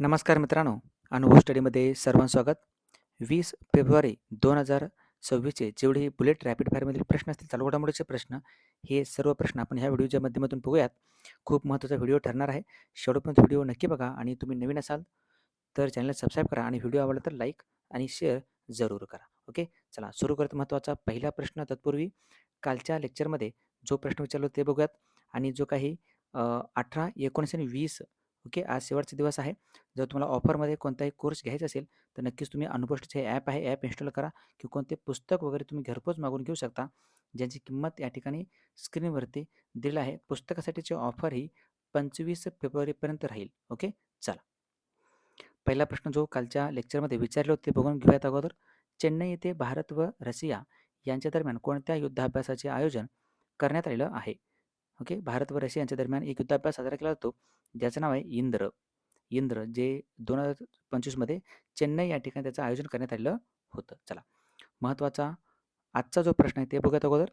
नमस्कार मित्रांनो, अनुभव स्टडीमध्ये सर्वांचं स्वागत. वीस फेब्रुवारी 2026चे जेवढे बुलेट रॅपिड फायरमधील प्रश्न असतील, चालू घडामोडीचे प्रश्न, हे सर्व प्रश्न आपण ह्या व्हिडिओच्या माध्यमातून बघूयात. खूप महत्त्वाचा व्हिडिओ ठरणार आहे. शेवटपर्यंत व्हिडिओ नक्की बघा आणि तुम्ही नवीन असाल तर चॅनलला सबस्क्राईब करा आणि व्हिडिओ आवडला तर लाईक आणि शेअर जरूर करा. ओके. चला सुरू करत महत्त्वाचा पहिला प्रश्न. तत्पूर्वी कालच्या लेक्चरमध्ये जो प्रश्न विचारलो ते बघूयात आणि जो काही अठरा एकोणीस आणि वीस ओके. आज शेवटचा दिवस आहे. जर तुम्हाला ऑफरमध्ये कोणताही कोर्स घ्यायचा असेल, तर नक्कीच तुम्ही अनुपष्टचे ॲप आहे, ॲप इन्स्टॉल करा किंवा कोणते पुस्तक वगैरे तुम्ही घरपोच मागवून घेऊ शकता, ज्यांची किंमत या ठिकाणी स्क्रीनवरती दिलेलं आहे. पुस्तकासाठीची ऑफर ही 25 फेब्रुवारीपर्यंत राहील. ओके. चला. पहिला प्रश्न जो कालच्या लेक्चरमध्ये विचारले होते, बघून घेऊयात अगोदर. चेन्नई येथे भारत व रशिया यांच्या दरम्यान कोणत्या युद्धाभ्यासाचे आयोजन करण्यात आलेलं आहे? ओके. भारत व रशिया यांच्या दरम्यान एक युद्धाभ्यास साजरा केला जातो, ज्याचं नाव आहे इंद्र. इंद्र जे दोन हजार पंचवीसमध्ये चेन्नई या ठिकाणी त्याचं आयोजन करण्यात आलेलं होतं. चला. महत्त्वाचा आजचा जो प्रश्न आहे ते बघत अगोदर.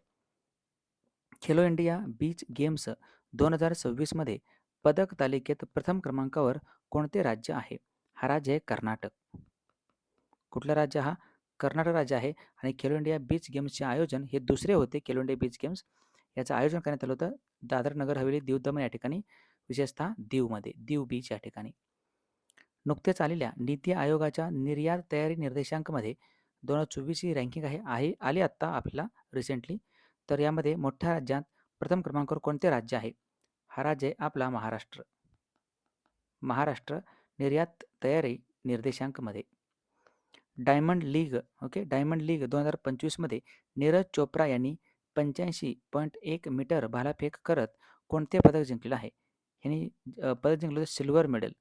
खेलो इंडिया बीच गेम्स दोन हजार सव्वीसमध्ये पदक तालिकेत प्रथम क्रमांकावर कोणते राज्य आहे? हा राज्य आहे कर्नाटक. कुठलं राज्य हा? कर्नाटक राज्य आहे आणि खेलो इंडिया बीच गेम्सचे आयोजन हे दुसरे होते खेलो इंडिया बीच गेम्स. याचं आयोजन करण्यात आलं होतं दादर नगर हवेली, दीव दमन या ठिकाणी, विशेषतः दीवमध्ये, दीव बीच या ठिकाणी. नुकतेच आलेल्या नीती आयोगाच्या निर्यात तयारी निर्देशांकमध्ये 2024 ही रँकिंग आहे, आहे आली आत्ता आपल्याला रिसेंटली. तर यामध्ये मोठ्या राज्यात प्रथम क्रमांकावर कोणते राज्य आहे? हा राज्य आहे आपला महाराष्ट्र. महाराष्ट्र निर्यात तयारी निर्देशांकमध्ये. Diamond league okay. Diamond league दोन हजार पंचवीसमध्ये नीरज चोप्रा यांनी 85.1 मीटर भालाफेक करत कोणते पदक जिंकलेलं आहे? ह्याने अ, पदक जिंकलं होतं सिल्वर मेडल.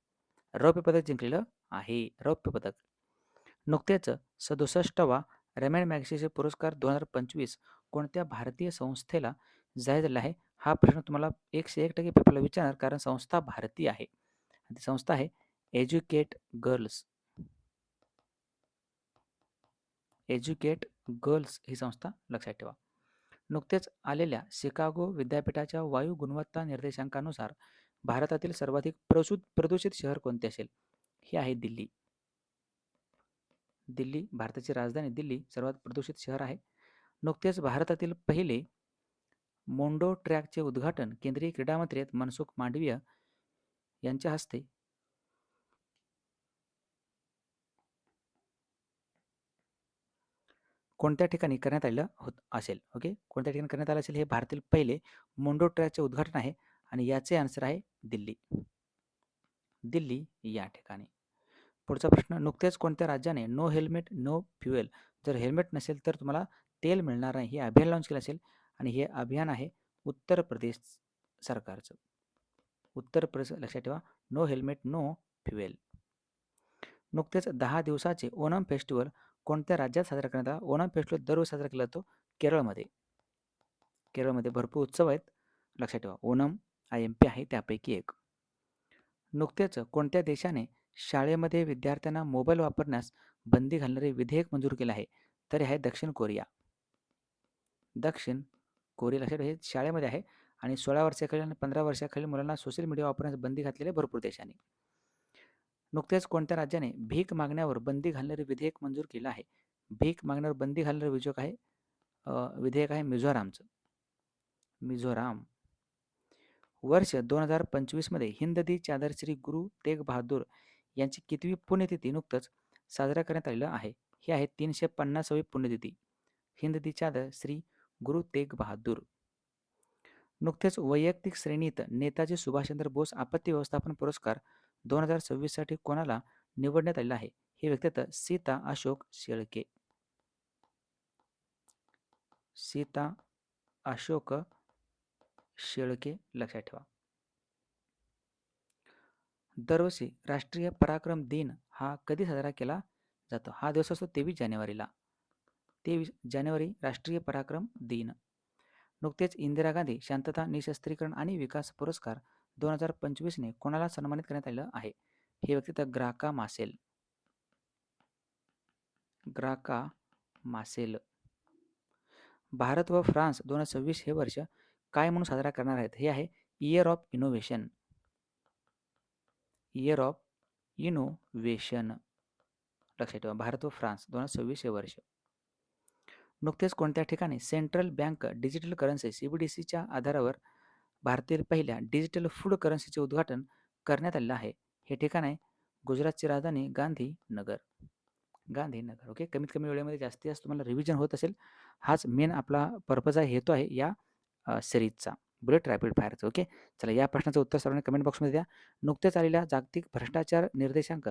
रौप्य पदक जिंकलेलं आहे. रौप्य पदक. नुकतेच 67वा रमॅन मॅगसेसे पुरस्कार 2025 कोणत्या भारतीय संस्थेला जाहीर झाला आहे? हा प्रश्न तुम्हाला 101% पेपरला विचारणार कारण संस्था भारतीय आहे. ती संस्था आहे एज्युकेट गर्ल्स. एज्युकेट गर्ल्स ही संस्था लक्षात ठेवा. नुकतेच आलेल्या शिकागो विद्यापीठाच्या वायू गुणवत्ता निर्देशांकानुसार भारतातील सर्वाधिक प्रसूत प्रदूषित शहर कोणते असेल? हे आहे दिल्ली. दिल्ली भारताची राजधानी दिल्ली सर्वात प्रदूषित शहर आहे. नुकतेच भारतातील पहिले मोंडो ट्रॅकचे उद्घाटन केंद्रीय क्रीडा मंत्री मनसुख मांडवीय यांच्या हस्ते कोणत्या ठिकाणी करण्यात आलेलं होत असेल? ओके. कोणत्या ठिकाणी करण्यात आलं असेल? हे भारतातील पहिले मोंडो ट्रॅकचे उद्घाटन आहे आणि याचे आन्सर आहे दिल्ली. दिल्ली या ठिकाणी. पुढचा प्रश्न नुकतेच कोणत्या राज्याने नो हेल्मेट नो फ्युएल जर हेल्मेट नसेल तर तुम्हाला तेल मिळणार नाही हे अभियान लॉन्च केलं असेल आणि हे अभियान आहे उत्तर प्रदेश सरकारचं. उत्तर प्रदेश लक्षात ठेवा. No helmet no fuel. नुकतेच दहा दिवसाचे ओणम फेस्टिवल कोणत्या राज्यात साजरा करण्यात आला? ओणम फेस्टिवल दरवर्षी साजरा केला जातो केरळमध्ये. केरळमध्ये भरपूर उत्सव आहेत. लक्षात ठेवा. ओणम आय-एम-पी आहे त्यापैकी एक. नुकतेच कोणत्या देशाने शाळेमध्ये विद्यार्थ्यांना मोबाईल वापरण्यास बंदी घालणारे विधेयक मंजूर केले आहे? तर हे आहे दक्षिण कोरिया. दक्षिण कोरिया लक्षात हे शाळेमध्ये आहे आणि 16 वर्षाखालील आणि 15 वर्षाखालील मुलांना सोशल मीडिया वापरण्यास बंदी घातलेले भरपूर देशांनी. नुकतेच कोणत्या राज्याने भीक मागण्यावर बंदी घालणारे विधेयक मंजूर केलं आहे? भीक मागण्यावर बंदी घालणारे विधेयक आहे विधेयक आहे मिझोरामचं. मिझोराम. वर्ष 2025 मध्ये पंचवीसमध्ये हिंददी चादर श्री गुरु तेग बहादूर यांची कितवी पुण्यतिथी नुकतंच साजरा करण्यात आलेलं आहे? ही आहे 350वी पुण्यतिथी. हिंददी चादर श्री गुरु तेग बहादूर. नुकतेच वैयक्तिक श्रेणीत नेताजी सुभाषचंद्र बोस आपत्ती व्यवस्थापन पुरस्कार 2026 साठी कोणाला निवडण्यात आलेला आहे? हे व्यक्तित्व सीता अशोक शेळके. सीता अशोक शेळके लक्षात ठेवा. दरवर्षी राष्ट्रीय पराक्रम दिन हा कधी साजरा केला जातो? हा दिवस असतो 23 जानेवारीला. 23 जानेवारी राष्ट्रीय पराक्रम दिन. नुकतेच इंदिरा गांधी शांतता, निशस्त्रीकरण आणि विकास पुरस्कार 2025 ने कोणाला सन्मानित करण्यात आलं आहे? हे व्यक्ती आहेत ग्राका मासेल. ग्राका मासेल. भारत व फ्रान्स 2026 हे वर्ष काय म्हणून साजरा करणार आहेत? हे आहे year of innovation. Year of innovation लक्षात ठेवा भारत व फ्रान्स दोन हजार सव्वीस हे वर्ष. नुकतेच कोणत्या ठिकाणी central bank digital currency C B D सीच्या आधारावर भारतातील पहिल्या डिजिटल फूड करन्सीचे उद्घाटन करण्यात आलेलं आहे. हे ठिकाण आहे गुजरातची राजधानी गांधीनगर. गांधीनगर ओके? कमीत कमी वेळेमध्ये जास्तीत जास्त तुम्हाला रिव्हिजन होत असेल. हाच मेन आपला पर्पज आहे हेतू आहे या सिरीजचा बुलेट रॅपिड फायरचं ओके चला या प्रश्नाचं उत्तर सर्वांनी कमेंट बॉक्समध्ये द्या. नुकत्याच आलेल्या जागतिक भ्रष्टाचार निर्देशांक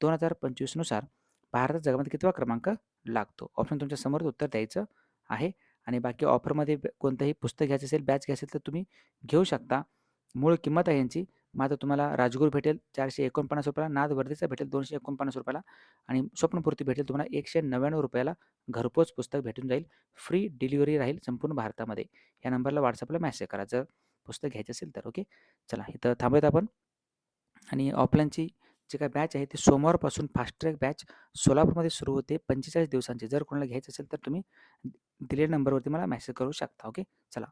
दोन हजार पंचवीसनुसार भारतात जगामध्ये कितवा क्रमांक लागतो? ऑप्शन तुमच्यासमोर उत्तर द्यायचं आहे. आणि बाकी ऑफरमध्ये कोणतंही पुस्तक घ्यायचं असेल बॅच घ्यायचं असेल तर तुम्ही घेऊ शकता. मूळ किंमत आहे यांची मात्र तुम्हाला राजगुरू भेटेल चारशे एकोणपन्नास रुपयाला नाद वर्धेचा भेटेल दोनशे एकोणपन्नास रुपयाला आणि स्वप्नपूर्ती भेटेल तुम्हाला एकशे नव्याण्णव रुपयाला घरपोच पुस्तक भेटून जाईल. फ्री डिलिव्हरी राहील संपूर्ण भारतामध्ये. या नंबरला व्हॉट्सअपला मॅसेज करा. जर पुस्तक घ्यायचं असेल तर ओके? चला इथं थांबूयात आपण. आणि ऑफलाईनची जी काय बॅच आहे ती सोमवारपासून फास्ट ट्रॅक बॅच सोलापूरमध्ये सुरू होते. पंचेचाळीस दिवसांची. जर कोणाला घ्यायचं असेल तर तुम्ही दिलेल्या नंबरवरती मला मेसेज करू शकता ओके? चला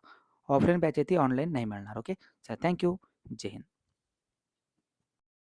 ऑफलाईन बॅच आहे ती ऑनलाईन नाही मिळणार ओके? चला थँक्यू जय हिंद.